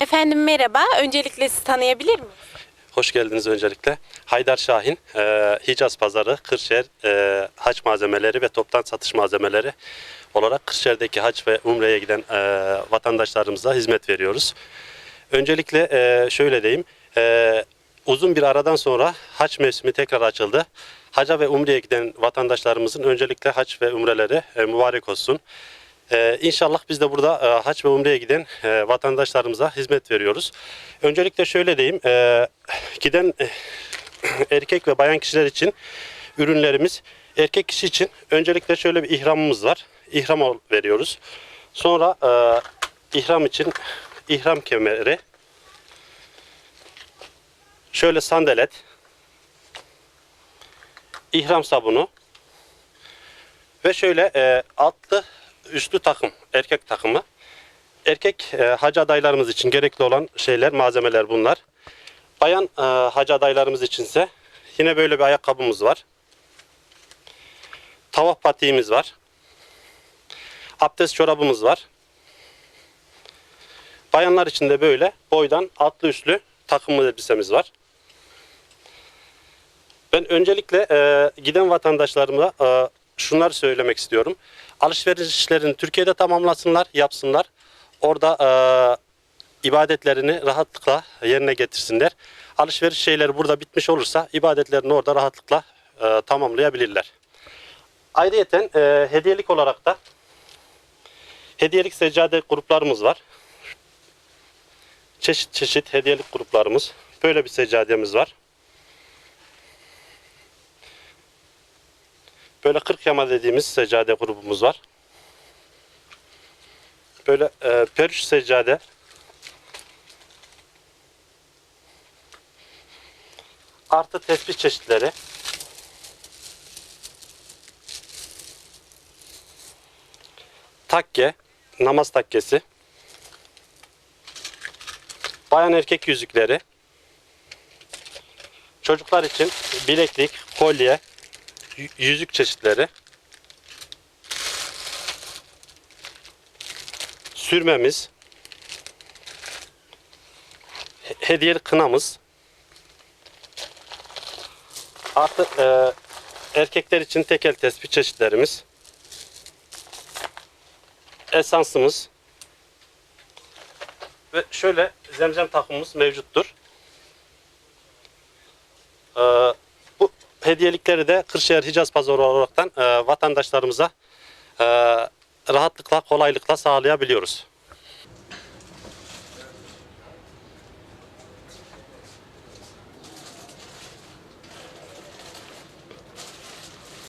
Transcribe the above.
Efendim merhaba. Öncelikle sizi tanıyabilir miyim? Hoş geldiniz öncelikle. Haydar Şahin, e, Hicaz Pazarı, Kırşehir e, haç malzemeleri ve toptan satış malzemeleri olarak Kırşehir'deki haç ve umreye giden e, vatandaşlarımıza hizmet veriyoruz. Öncelikle e, şöyle diyeyim, e, uzun bir aradan sonra haç mevsimi tekrar açıldı. Haca ve umreye giden vatandaşlarımızın öncelikle haç ve umreleri e, mübarek olsun. Ee, inşallah biz de burada e, haç ve umreye giden e, vatandaşlarımıza hizmet veriyoruz. Öncelikle şöyle diyeyim, e, giden e, erkek ve bayan kişiler için ürünlerimiz, erkek kişi için öncelikle şöyle bir ihramımız var. İhram veriyoruz. Sonra e, ihram için ihram kemeri, şöyle sandalet, ihram sabunu, ve şöyle e, altlı üstlü takım, erkek takımı. Erkek e, hacı adaylarımız için gerekli olan şeyler, malzemeler bunlar. Bayan e, hacı adaylarımız içinse yine böyle bir ayakkabımız var. Tavaf patiğimiz var. Abdest çorabımız var. Bayanlar için de böyle boydan altlı üstlü takım elbisemiz var. Ben öncelikle e, giden vatandaşlarıma e, şunları söylemek istiyorum. Alışverişlerini Türkiye'de tamamlasınlar, yapsınlar. Orada e, ibadetlerini rahatlıkla yerine getirsinler. Alışveriş şeyleri burada bitmiş olursa ibadetlerini orada rahatlıkla e, tamamlayabilirler. Ayrıyeten e, hediyelik olarak da hediyelik seccade gruplarımız var. Çeşit çeşit hediyelik gruplarımız. Böyle bir seccademiz var. Böyle 40 yama dediğimiz seccade grubumuz var. Böyle e, perüş seccade. Artı tespih çeşitleri. Takke, namaz takkesi. Bayan erkek yüzükleri. Çocuklar için bileklik, kolye, yüzük çeşitleri. Sürmemiz. he- Hediyelik kınamız. Artı e, erkekler için tekel tespih çeşitlerimiz. Esansımız. Ve şöyle zemzem takımımız mevcuttur. Ee, bu hediyelikleri de Kırşehir Hicaz Pazarı olaraktan e, vatandaşlarımıza e, rahatlıkla, kolaylıkla sağlayabiliyoruz.